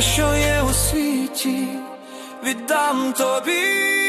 Що є у світі, віддам тобі.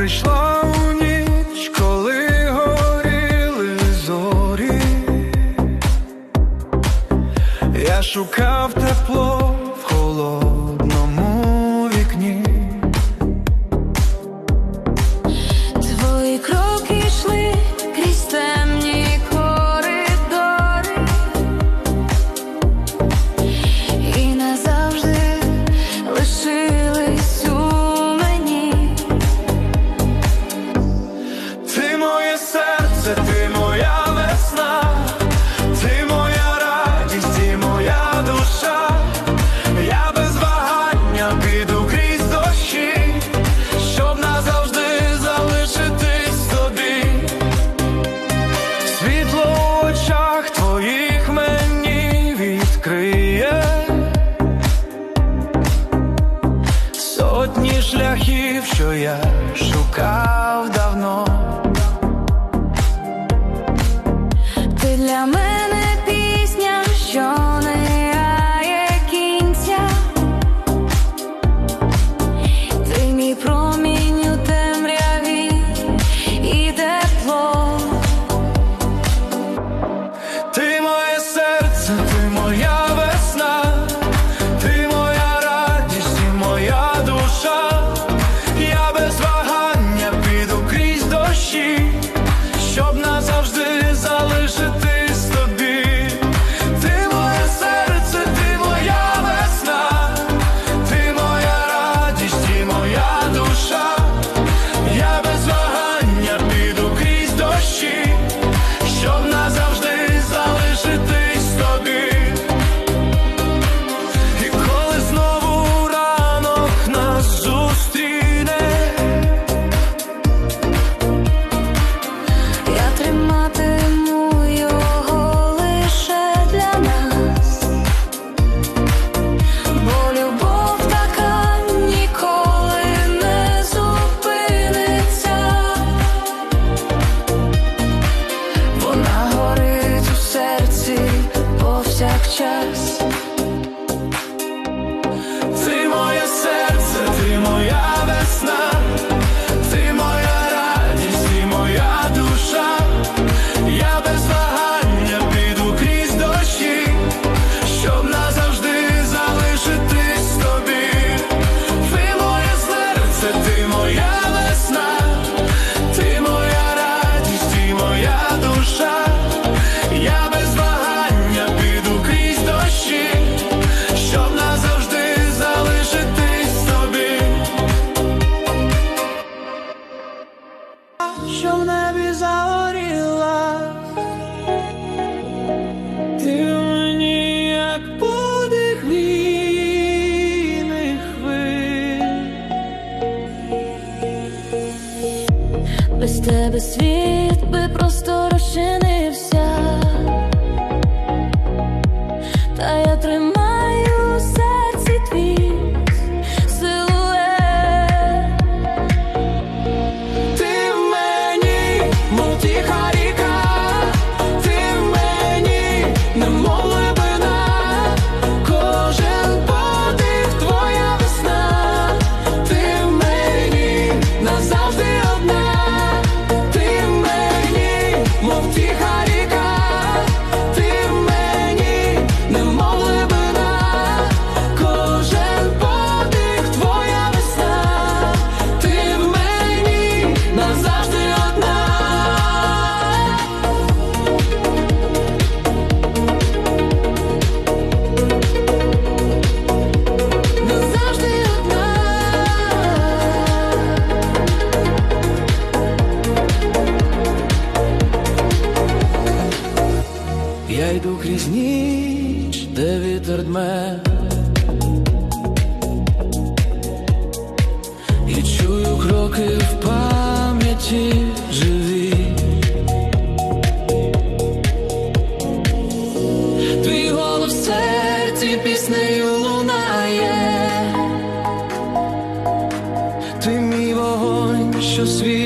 прийшла у ніч, коли горіли зорі, я шукав тепло. os filhos.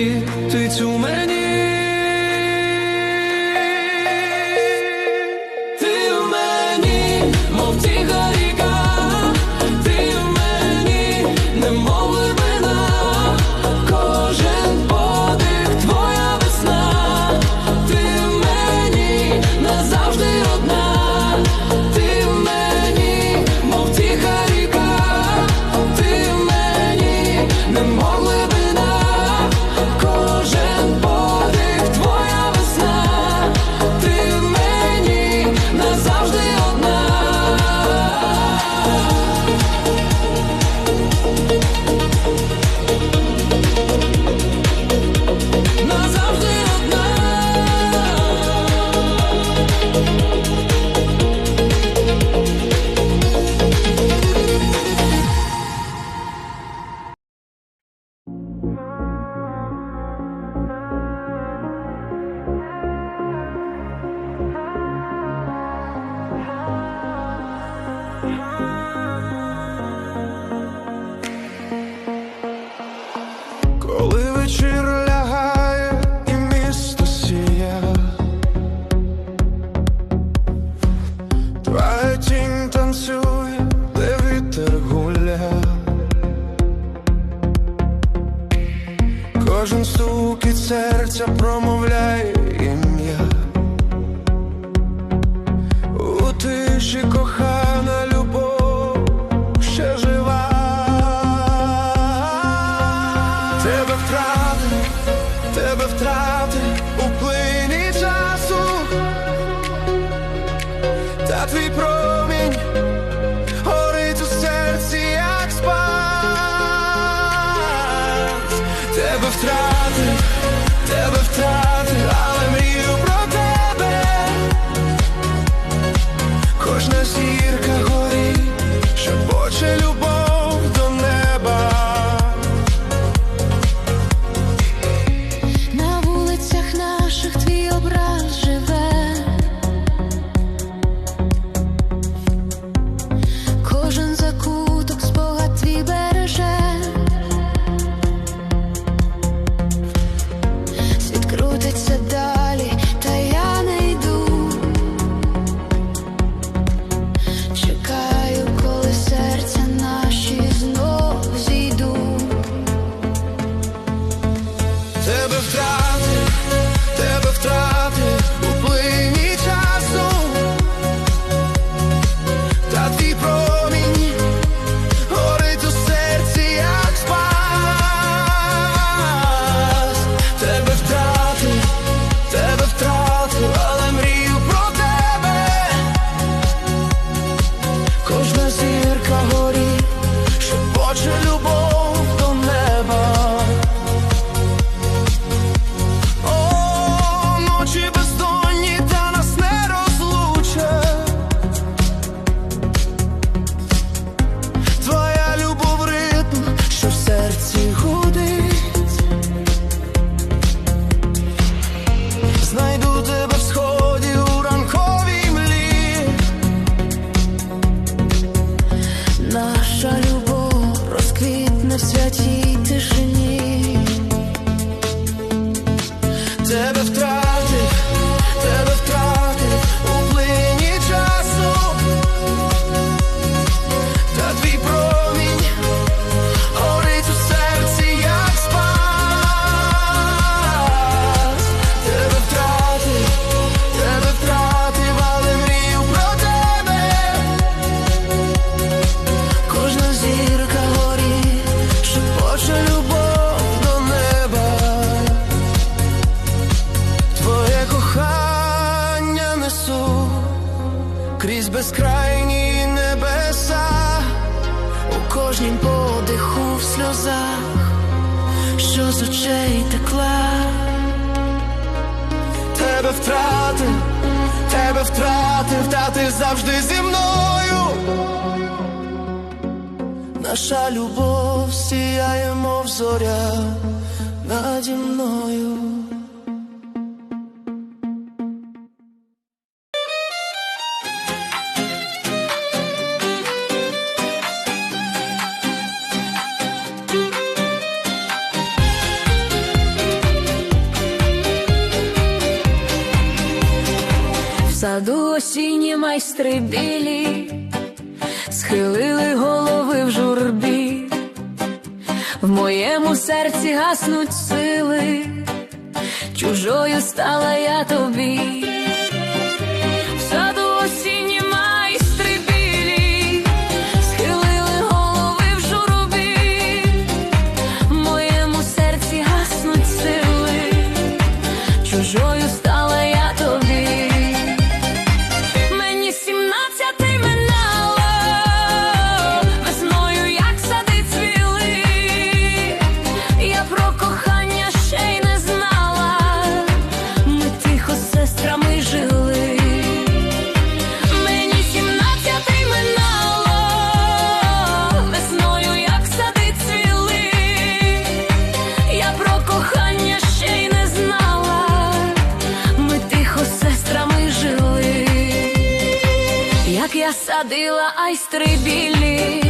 Кожна зірка горі, що поче любов. наді мною. Осінні майстри білі, схилили голови в журбі. В моєму серці гаснуть сили чужою стала я тобі. майстри білі.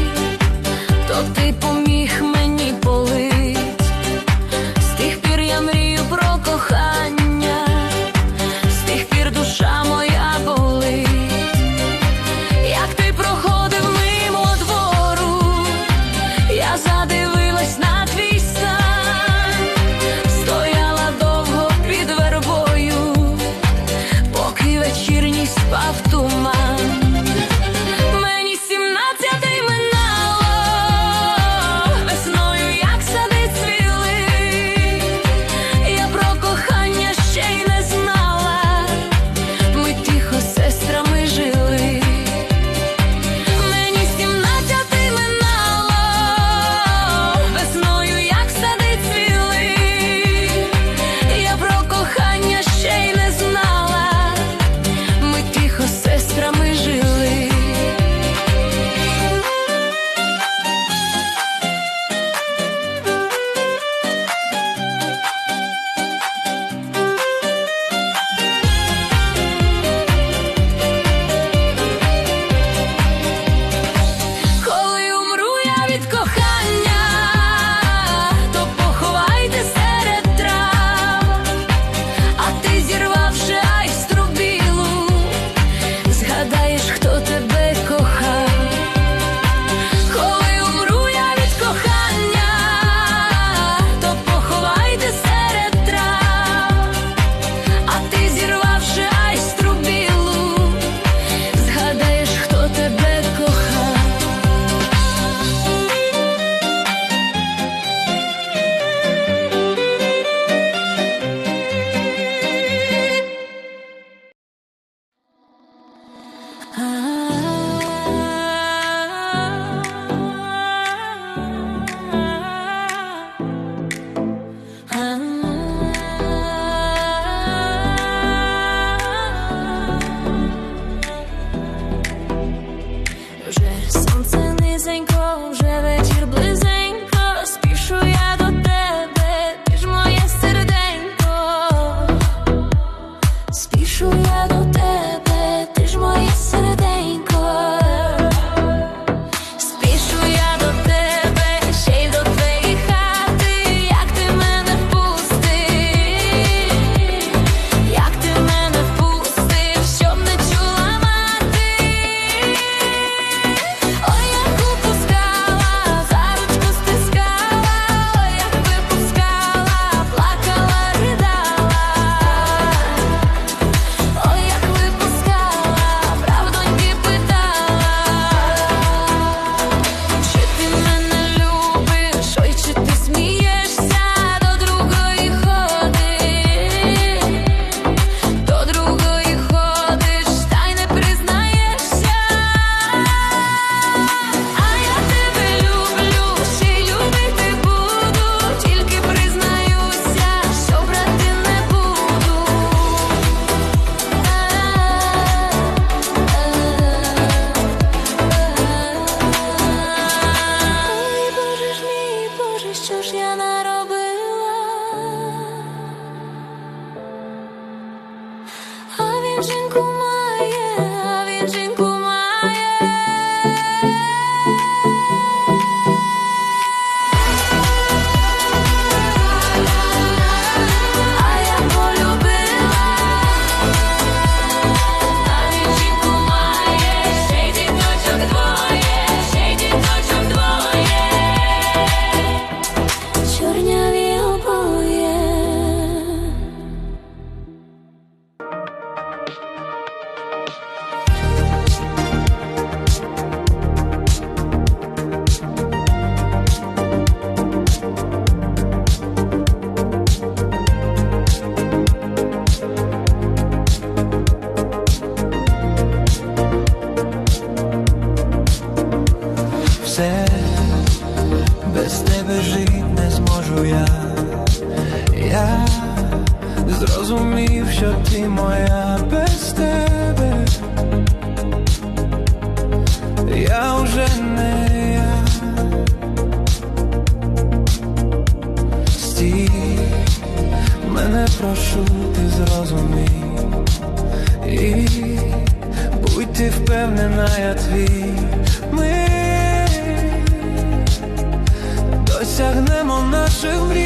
seu.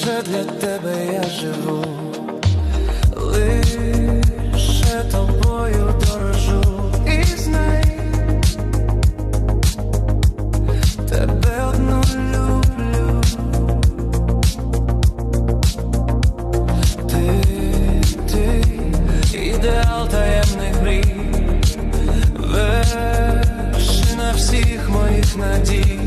лише для тебе я живу, лише тобою дорожу. І знай тебе одну люблю, ти, ти ідеал таємних мрій, вершина всіх моїх надій.